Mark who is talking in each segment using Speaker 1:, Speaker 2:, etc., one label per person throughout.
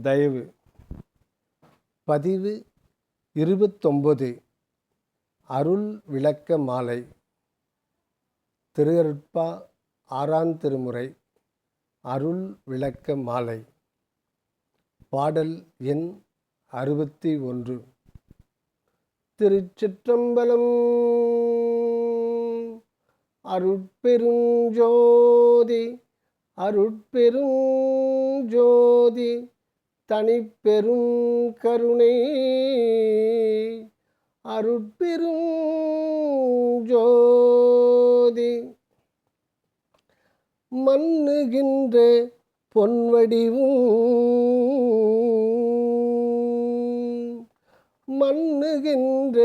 Speaker 1: தயவு. பதிவு இருபத்தொம்பது அருள் விளக்க மாலை. திருஅருட்பா ஆறாம் திருமுறை. அருள் விளக்க மாலை. பாடல் எண் அறுபத்தி ஒன்று. திருச்சிற்றம்பலம். அருட்பெருஞ்சோதி. அருட்பெருஞ்சோதி. தனி பெரும் கருணை அருட்பெரும் ஜோதி. மண்ணுகின்ற பொன்வடிவும் மண்ணுகின்ற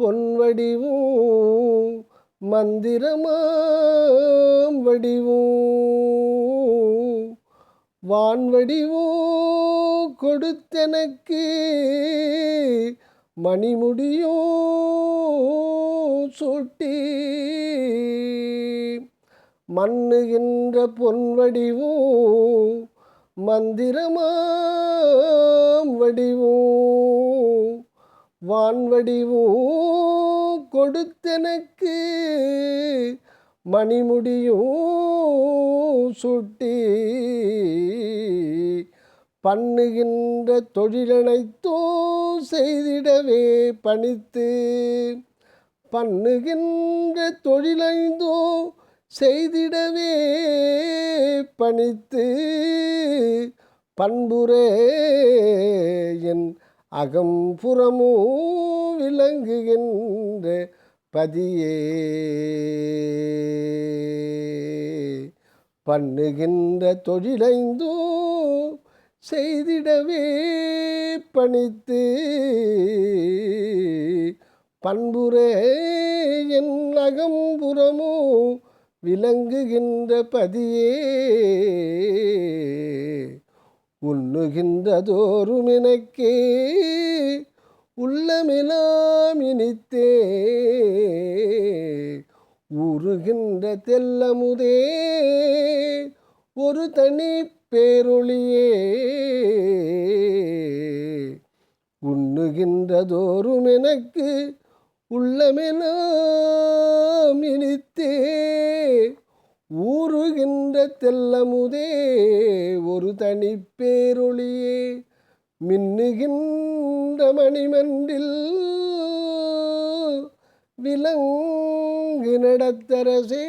Speaker 1: பொன்வடிவும் மந்திரமாம் வடிவும் வான்வடிவும் கொடுத்தனக்கு மணிமுடியோ சூட்டி. மண்ணுகின்ற பொன்வடிவும் மந்திரமாம் வடிவும் வான்வடிவும் கொடுத்தனக்கு மணிமுடியும் சுட்டி. பண்ணுகின்ற தொழிலனைத்தோ செய்திடவே பணித்து பண்ணுகின்ற தொழிலைந்தோ செய்திடவே பணித்து பண்புரே என் அகம்புறமோ விளங்குகின்ற பதியே. பண்ணுகின்ற தொழிலைந்தோ செய்திடவே பணித்து பண்புரே என் அகம்புறமோ விளங்குகின்ற பதியே. உண்ணுகின்றதோறும் எனக்கே உள்ளமெல்லாம் இனித்தே. ஊறுகின்ற தெல்லமுதே ஒரு தனி பேருளியே உண்ணுகின்றதோறும் எனக்கு உள்ளமெல்லாம் இனித்தே ஊறுகின்ற தெல்லமுதே ஒரு தனி பேரொளியே மின்னுகின்ற மணிமன்றில் விலங்கு நடத்தரசே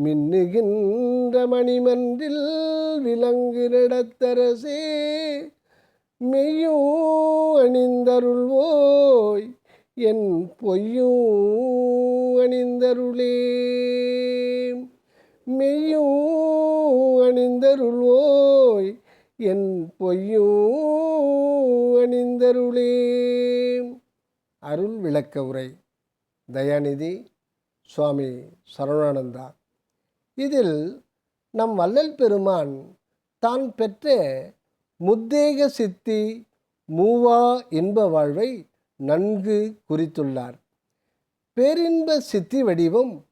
Speaker 1: மின்னுகின்ற மணிமன்றில் விலங்கு நடத்தரசே மெய்யும் அணிந்தருள்வோய் என் பொய்யும் அணிந்தருளே. மெய்யும் அணிந்தருள்வோய் என் பொய்யும் அணிந்தருளே. அருள் விளக்க உரை. தயாநிதி சுவாமி சரவணானந்தா. இதில் நம் வள்ளல் பெருமான் தான் பெற்ற முத்தேக சித்தி மூவா இன்ப வாழ்வை நன்கு குறித்துள்ளார். பேரின்ப சித்தி வடிவம்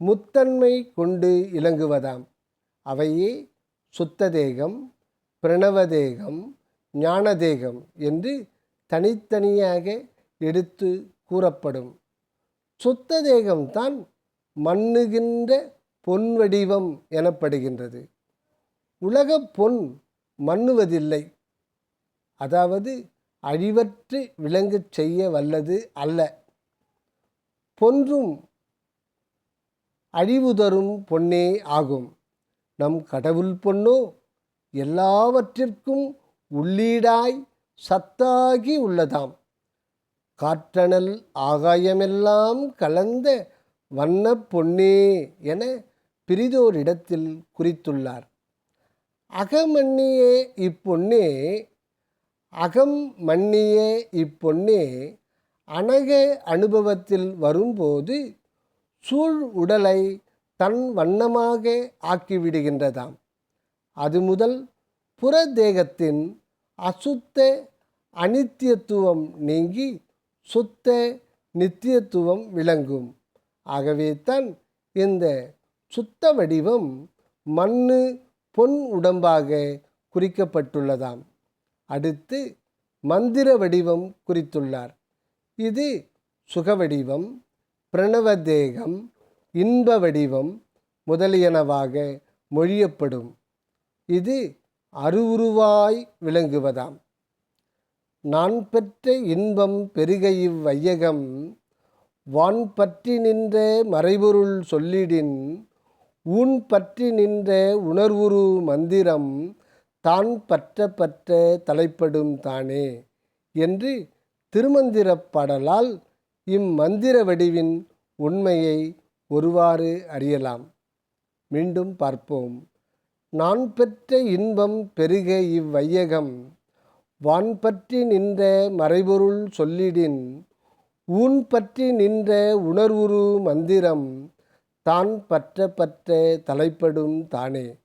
Speaker 1: முத்தன்மை கொண்டு இலங்குவதாம். அவையே சுத்ததேகம் பிரணவதேகம் ஞானதேகம் என்று தனித்தனியாக எடுத்து கூறப்படும். சுத்த தேகம்தான் மண்ணுகின்ற பொன் வடிவம் எனப்படுகின்றது. உலக பொன் மண்ணுவதில்லை. அதாவது அழிவற்று விளங்கச் செய்ய வல்லது அல்ல. பொன்றும் அழிவு தரும் பொன்னே ஆகும். நம் கடவுள் பொன்னோ எல்லாவற்றிற்கும் உள்ளீடாய் சத்தாகி உள்ளதாம். காற்றனல் ஆகாயமெல்லாம் கலந்த வண்ண பொன்னே என பிரிதோரிடத்தில் குறித்துள்ளார். அகமன்னியே இப்பொன்னே அகம் மன்னியே இப்பொன்னே அனக அனுபவத்தில் வரும்போது சூழ் உடலை தன் வண்ணமாக ஆக்கிவிடுகின்றதாம். அது முதல் புற தேகத்தின் அசுத்த அனித்தியத்துவம் நீங்கி சுத்த நித்தியத்துவம் விளங்கும். ஆகவே தான் இந்த சுத்த வடிவம் மண்ணு பொன் உடம்பாக குறிக்கப்பட்டுள்ளதாம். அடுத்து மந்திர வடிவம் குறித்துள்ளார். இது சுக வடிவம் பிரணவ தேகம் இன்ப வடிவம் முதலியனவாக மொழியப்படும். இது அருவுருவாய் விளங்குவதாம். நான் பெற்ற இன்பம் பெருக இவ்வையகம் வான் பற்றி நின்ற மறைபொருள் சொல்லிடின் ஊன் பற்றி நின்ற உணர்வுரு மந்திரம் தான் பற்ற பற்ற தலைப்படும் தானே என்று திருமந்திரப் பாடலால் இம்மந்திர வடிவின் உண்மையை ஒருவாறு அறியலாம். மீண்டும் பார்ப்போம். நான் பெற்ற இன்பம் பெருக இவ்வையகம். வான் பற்றி நின்ற மறைபொருள் சொல்லிடின். ஊன் பற்றி நின்ற உணர்வுரு மந்திரம் தான் பற்ற பற்ற தலைப்படும் தானே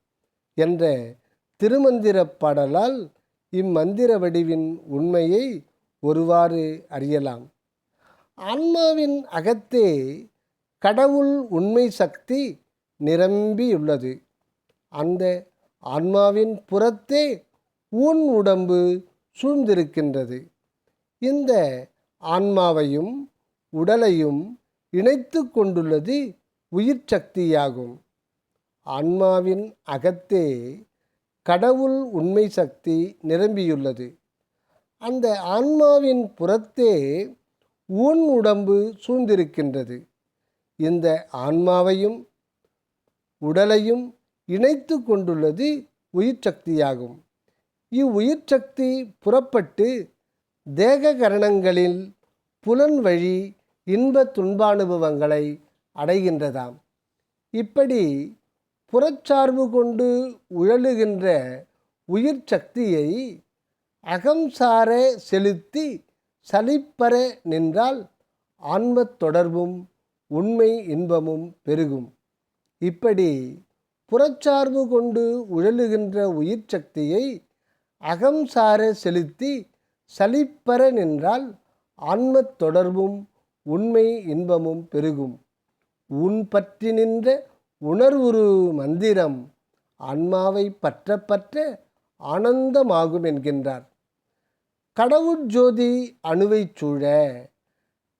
Speaker 1: என்ற திருமந்திர பாடலால் இம்மந்திர வடிவின் உண்மையை ஒருவாறு அறியலாம். ஆன்மாவின் அகத்தே கடவுள் உண்மை சக்தி நிரம்பியுள்ளது. அந்த ஆன்மாவின் புறத்தே ஊன் உடம்பு சூழ்ந்திருக்கின்றது. இந்த ஆன்மாவையும் உடலையும் இணைத்து கொண்டுள்ளது உயிர் சக்தியாகும் ஆன்மாவின் அகத்தே கடவுள் உண்மை சக்தி நிரம்பியுள்ளது. அந்த ஆன்மாவின் புறத்தே உன் உடம்பு சூழ்ந்திருக்கின்றது. இந்த ஆன்மாவையும் உடலையும் இணைத்து கொண்டுள்ளது உயிர் சக்தியாகும் இவ்வுயிர் சக்தி புறப்பட்டு தேக கரணங்களில் புலன் வழி இன்ப துன்பானுபவங்களை அடைகின்றதாம். இப்படி புறச்சார்பு கொண்டு உழலுகின்ற உயிர் சக்தியை அகம்சார செலுத்தி சலிப்பற நின்றால் ஆன்மத் தொடர்பும் உண்மை இன்பமும் பெருகும். இப்படி புறச்சார்பு கொண்டு உழலுகின்ற உயிர் சக்தியை அகம்சார செலுத்தி சலிப்பற நின்றால் ஆன்மத் தொடர்பும் உண்மை இன்பமும் பெருகும். உன் பற்றி நின்ற உணர்வுரு மந்திரம் ஆன்மாவை பற்ற பற்ற ஆனந்தமாகும் என்கின்றார். கடவுள் ஜோதி அணுவைச் சூழ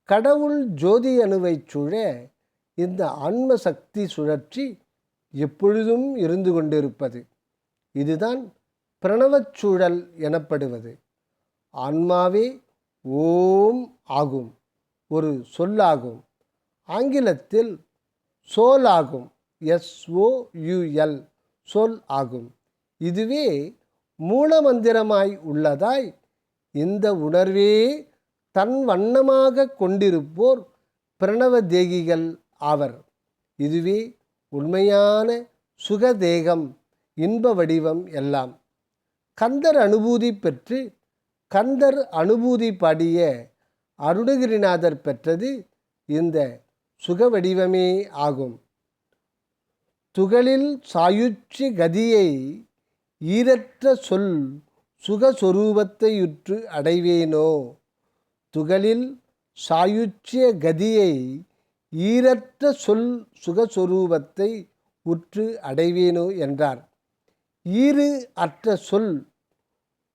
Speaker 1: கடவுள் ஜோதி அணுவைச் சூழ இந்த ஆன்ம சக்தி சுழற்சி எப்பொழுதும் இருந்து கொண்டிருப்பது. இதுதான் பிரணவச் சூழல் எனப்படுவது. ஆன்மாவே ஓம் ஆகும் ஒரு சொல்லாகும். ஆங்கிலத்தில் சோல் ஆகும். எஸ்ஓயுஎல் சொல் ஆகும். இதுவே மூலமந்திரமாய் உள்ளதாய் இந்த உணர்வே தன் வண்ணமாக கொண்டிருப்போர் பிரணவ தேகிகள் ஆவர். இதுவே உண்மையான சுகதேகம் இன்ப வடிவம் எல்லாம். கந்தர் அனுபூதி பெற்று கந்தர் அனுபூதி பாடிய அருணகிரிநாதர் பெற்றது இந்த சுக வடிவமே ஆகும். துகளில் சாயுச்சி கதியை ஈரற்ற சொல் சுகஸ்வரூபத்தையுற்று அடைவேனோ? துகளில் சாயுச்சிய கதியை ஈரற்ற சொல் சுகஸ்வரூபத்தை உற்று அடைவேனோ என்றார். ஈறு அற்ற சொல்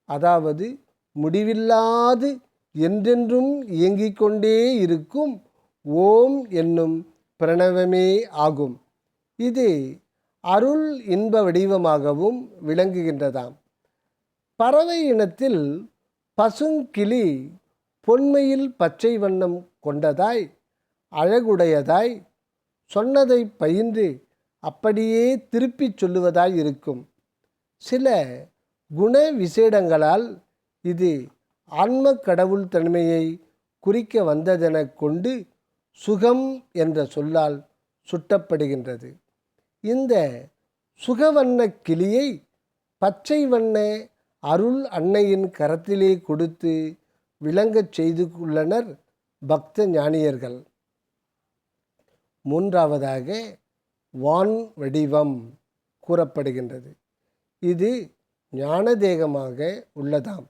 Speaker 1: அதாவது முடிவில்லாது என்றென்றும் இயங்கிக் கொண்டே இருக்கும் ஓம் என்னும் பிரணவமே ஆகும். இது அருள் இன்ப வடிவமாகவும் விளங்குகின்றதாம். பறவை இனத்தில் பசுங்கிளி பொன்மையில் பச்சை வண்ணம் கொண்டதாய் அழகுடையதாய் சொன்னதை பயின்று அப்படியே திருப்பிச் சொல்லுவதாய் இருக்கும். சில குண விசேடங்களால் இது ஆன்ம கடவுள் தன்மையை குறிக்க வந்ததெனக் கொண்டு சுகம் என்ற சொல்லால் சுட்டப்படுகின்றது. இந்த சுகவண்ண கிளியை பச்சை வண்ண அருள் அன்னையின் கரத்திலே கொடுத்து விளங்கச் செய்து உள்ளனர் பக்த ஞானியர்கள். மூன்றாவதாக வான் வடிவம் கூறப்படுகின்றது. இது ஞானதேகமாக உள்ளதாம்.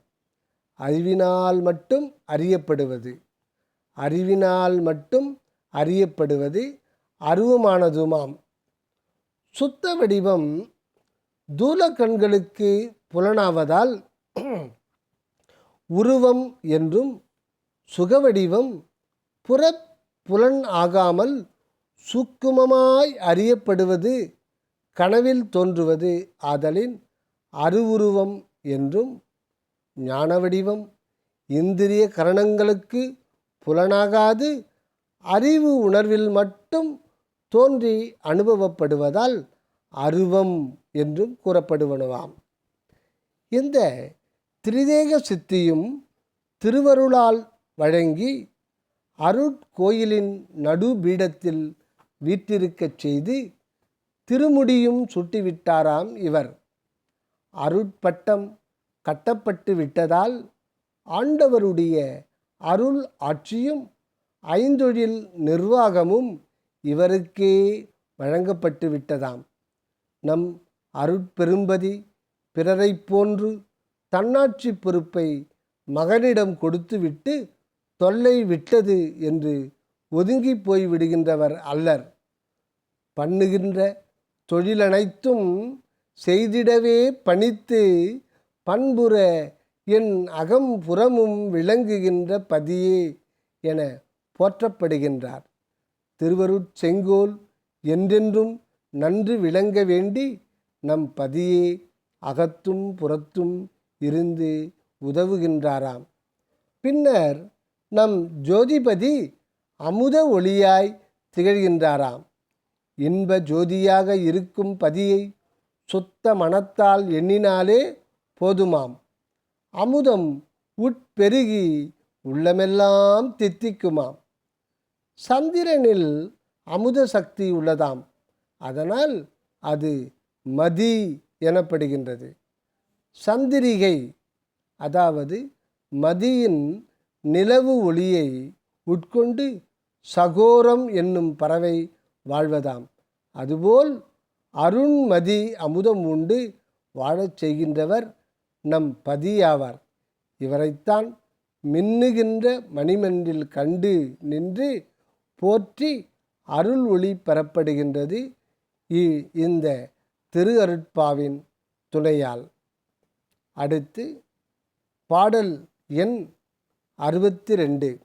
Speaker 1: அறிவினால் மட்டும் அறியப்படுவது. அறிவினால் மட்டும் அறியப்படுவது அருவமானதுமாம். சுத்த வடிவம் தூல கண்களுக்கு புலனாவதால் உருவம் என்றும் சுகவடிவம் புற புலன் ஆகாமல் சுக்குமமாய் அறியப்படுவது கனவில் தோன்றுவது ஆதலின் அருவுருவம் என்றும் ஞான வடிவம் இந்திரிய கரணங்களுக்கு புலனாகாது அறிவு உணர்வில் மட்டும் தோன்றி அனுபவப்படுவதால் அருவம் என்றும் கூறப்படுவனவாம். இந்த திரிதேக சித்தியும் திருவருளால் வழங்கி அருட்கோயிலின் நடுபீடத்தில் வீற்றிருக்கச் செய்து திருமுடியும் சுட்டிவிட்டாராம் இவர். அருட்பட்டம் கட்டப்பட்டு விட்டதால் ஆண்டவருடைய அருள் ஆட்சியும் ஐந்தொழில் நிர்வாகமும் இவருக்கே வழங்கப்பட்டு விட்டதாம். நம் அருட்பெரும்பதி பிறரைப் போன்று தன்னாட்சி பொறுப்பை மகனிடம் கொடுத்துவிட்டு தொல்லை விட்டது என்று ஒதுங்கி போய் விடுகின்றவர் அல்லர். பண்ணுகின்ற தொழிலனைத்தும் செய்திடவே பணித்து பண்புற என் அகம் புறமும் விளங்குகின்ற பதியே என போற்றப்படுகின்றார். திருவருட் செங்கோல் என்றென்றும் நன்று விளங்க வேண்டி நம் பதியே அகத்தும் புறத்தும் இருந்து உதவுகின்றாராம். பின்னர் நம் ஜோதிபதி அமுத ஒளியாய் திகழ்கின்றாராம். இன்ப ஜோதியாக இருக்கும் பதியை சுத்த மனத்தால் எண்ணினாலே போதுமாம். அமுதம் உட்பெருகி உள்ளமெல்லாம் தித்திக்குமாம். சந்திரனில் அமுத சக்தி உள்ளதாம். அதனால் அது மதி எனப்படுகின்றது. சந்திரிகை அதாவது மதியின் நிலவு ஒளியை உட்கொண்டு சகோரம் என்னும் பறவை வாழ்வதாம். அதுபோல் அருண்மதி அமுதம் உண்டு வாழச் செய்கின்றவர் நம் பதியாவார். இவரைத்தான் மின்னுகின்ற மணிமன்றில் கண்டு நின்று போற்றி அருள் ஒளி பெறப்படுகின்றது இ- இந்த திரு அருட்பாவின் துணையால். அடுத்து பாடல் எண் அறுபத்தி ரெண்டு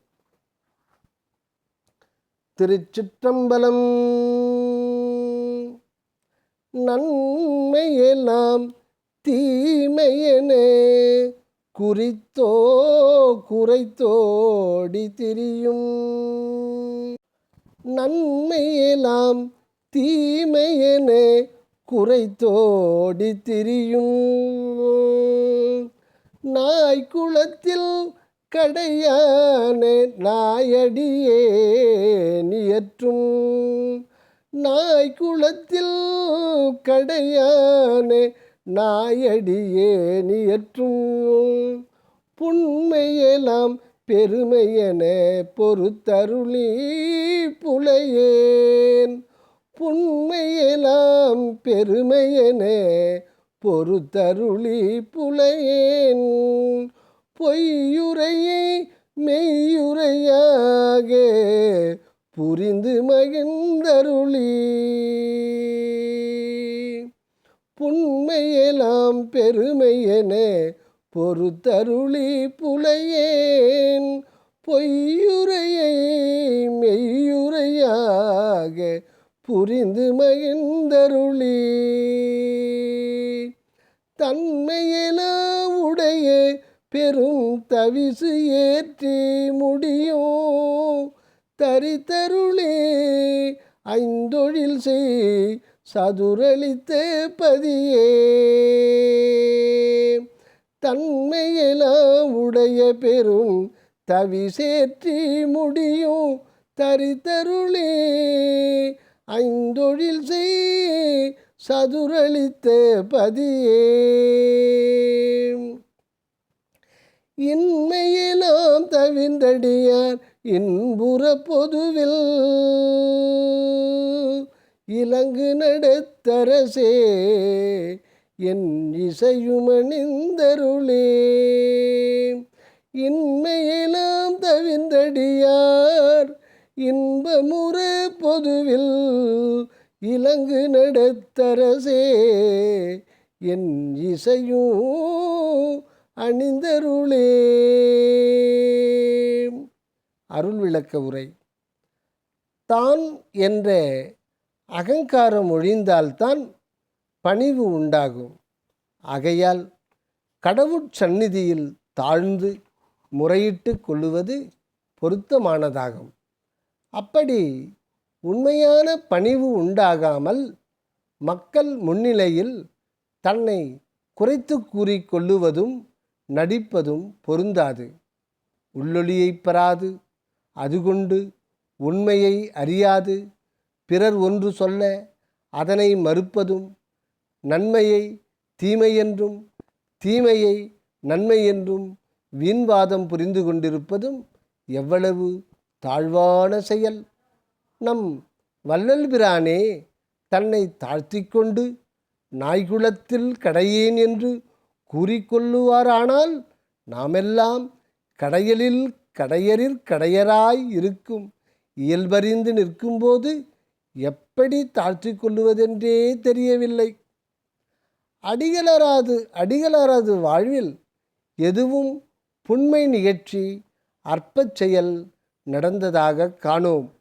Speaker 1: திருச்சிற்றம்பலம் நன்மையெல்லாம் தீமையென குறித்தோ குறைத்தோடி திரியும். நன்மையெல்லாம் தீமையென குறைத்தோடி திரியும். நாய்க்குளத்தில் கடையான நாயடியே நியற்றும். நாய்க்குளத்தில் கடையானே நாயடியே நியற்றும் புண்மையெல்லாம் பெருமையென பொறுத்தருளி புலையேன். புண்மையெல்லாம் பெருமையென பொறுத்தருளி புலையேன். பொய்யுரையை மெய்யுரையாக புரிந்து மகிழ்ந்தருளி. புண்மையெல்லாம் பெருமையென பொறுத்தருளி புலையேன். பொய்யுரையை மெய்யுரையாக புரிந்து மகிழ்ந்தருளி. தன்மையெல்லாம் உடைய பெரும் தவிசு ஏற்றி முடியும். தரித்தருளே ஐந்தொழில் செய் சதுரளித்த பதியே. தன்மையெல்லாம் உடைய பெரும் தவிசேற்றி முடியும் தரித்தருளே. ஐந்தொழில் செய் சதுரளித்த பதியே. இன்மையெல்லாம் தவிந்தடியார் இன்புற பொதுவில். இலங்கு நடத்தரசே என் இசையுமணிந்தருளே. இன்மையெல்லாம் இன்ப இன்பமுற பொதுவில் இலங்கு நடத்தரசே என் இசையும் அணிந்தருளே. அருள் விளக்க உரை. தான் என்ற அகங்காரம் ஒழிந்தால்தான் பணிவு உண்டாகும். ஆகையால் கடவுட்சந்நிதியில் தாழ்ந்து முறையிட்டு கொள்ளுவது பொருத்தமானதாகும். அப்படி உண்மையான பணிவு உண்டாகாமல் மக்கள் முன்னிலையில் தன்னை குறைத்து கூறி கொள்ளுவதும் நடிப்பதும் பொருந்தாது. உள்ளொளியைப் பெறாது அதுகொண்டு உண்மையை அறியாது பிறர் ஒன்று சொல்ல அதனை மறுப்பதும் நன்மையை தீமை என்றும் தீமையை நன்மை என்றும் வீண்வாதம் புரிந்து கொண்டிருப்பதும் எவ்வளவு தாழ்வான செயல். நம் வள்ளல் பிரானே தன்னை தாழ்த்தி கொண்டு நாய்குலத்தில் கடையேன் என்று கூறிக்கொள்ளுவாரானால் நாமெல்லாம் கடையலில் கடையரிற் கடையராய் இருக்கும் இயல்பறிந்து நிற்கும்போது எப்படி தாழ்த்தி கொள்ளுவதென்றே தெரியவில்லை. அடிகளராது அடிகளராது வாழ்வில் எதுவும் புண்மை நிகழ்ச்சி அற்பச் செயல் நடந்ததாக காணோம்.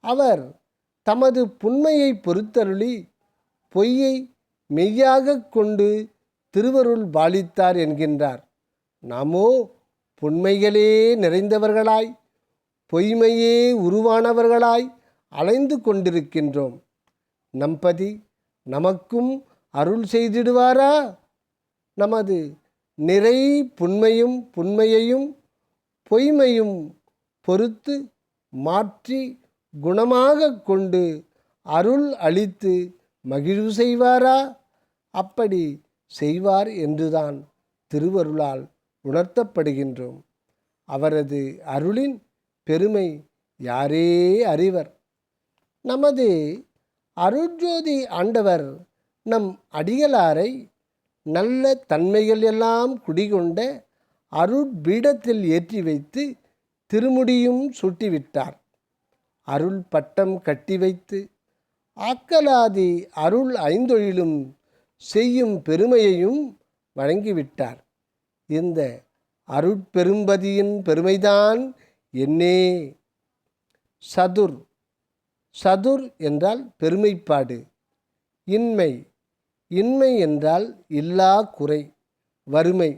Speaker 1: அவர் தமது புண்மையை பொறுத்தருளி பொய்யை மெய்யாகக் கொண்டு திருவருள் பாலித்தார் என்கின்றார். நாமோ புண்மைகளே நிறைந்தவர்களாய் பொய்மையே உருவானவர்களாய் அலைந்து கொண்டிருக்கின்றோம். நம்பதி நமக்கும் அருள் செய்திடுவாரா? நமது நிறை புண்மையும் புண்மையையும் பொய்மையும் பொறுத்து மாற்றி குணமாக கொண்டு அருள் அளித்து மகிழ்வு செய்வாரா? அப்படி செய்வார் என்றுதான் திருவருளால் உணர்த்தப்படுகின்றோம். அவரது அருளின் பெருமை யாரே அறிவர். நமது அருட்ஜோதி ஆண்டவர் நம் அடிகளாரை நல்ல தன்மைகள் எல்லாம் குடிகொண்ட அருட்பீடத்தில் ஏற்றி வைத்து திருமுடியும் சுட்டிவிட்டார். அருள் பட்டம் கட்டி வைத்து ஆக்கலாதி அருள் ஐந்தொழிலும் செய்யும் பெருமையையும் வழங்கிவிட்டார். இந்த அருட்பெரும்பதியின் பெருமைதான் என்னே! சதுர் சதுர் என்றால் பெருமைப்பாடு. இன்மை இன்மை என்றால் இல்லா குறை வறுமை.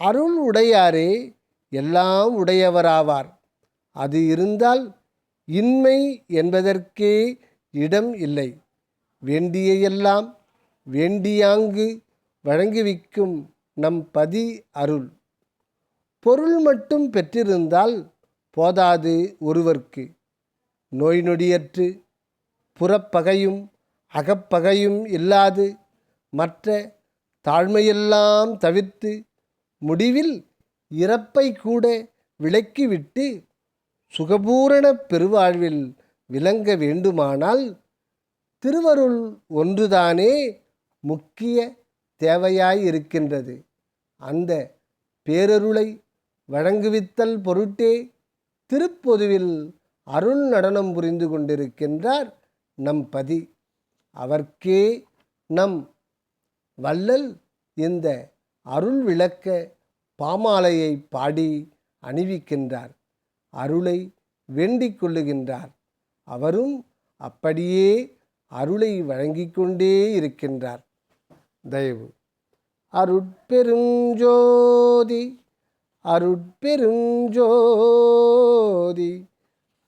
Speaker 1: அருள் உடையாரே எல்லாம் உடையவராவார். அது இருந்தால் இன்மை என்பதற்கே இடம் இல்லை. வேண்டியையெல்லாம் வேண்டியாங்கு வழங்குவிக்கும் நம் பதி அருள். பொருள் மட்டும் பெற்றிருந்தால் போதாது ஒருவர்க்கு. நோய் நொடியற்று புறப்பகையும் அகப்பகையும் இல்லாது மற்ற தாழ்மையெல்லாம் தவிர்த்து முடிவில் இறப்பை கூட விலக்கிவிட்டு சுகபூரண பெருவாழ்வில் விளங்க வேண்டுமானால் திருவருள் ஒன்றுதானே முக்கிய தேவையாய் இருக்கின்றது அந்த பேரருளை வழங்குவித்தல் பொருட்டே திருப்பொதுவில் அருள் நடனம் புரிந்து கொண்டிருக்கின்றார் நம் பதி. அவர்க்கே நம் வள்ளல் இந்த அருள் விளக்க பாமாலையை பாடி அணிவிக்கின்றார். அருளை வேண்டிக் கொள்ளுகின்றார். அவரும் அப்படியே அருளை வழங்கிக் கொண்டே இருக்கின்றார். தயவு. அருட்பெருஞ்சோதி அருட்பெருஞ்சோதி.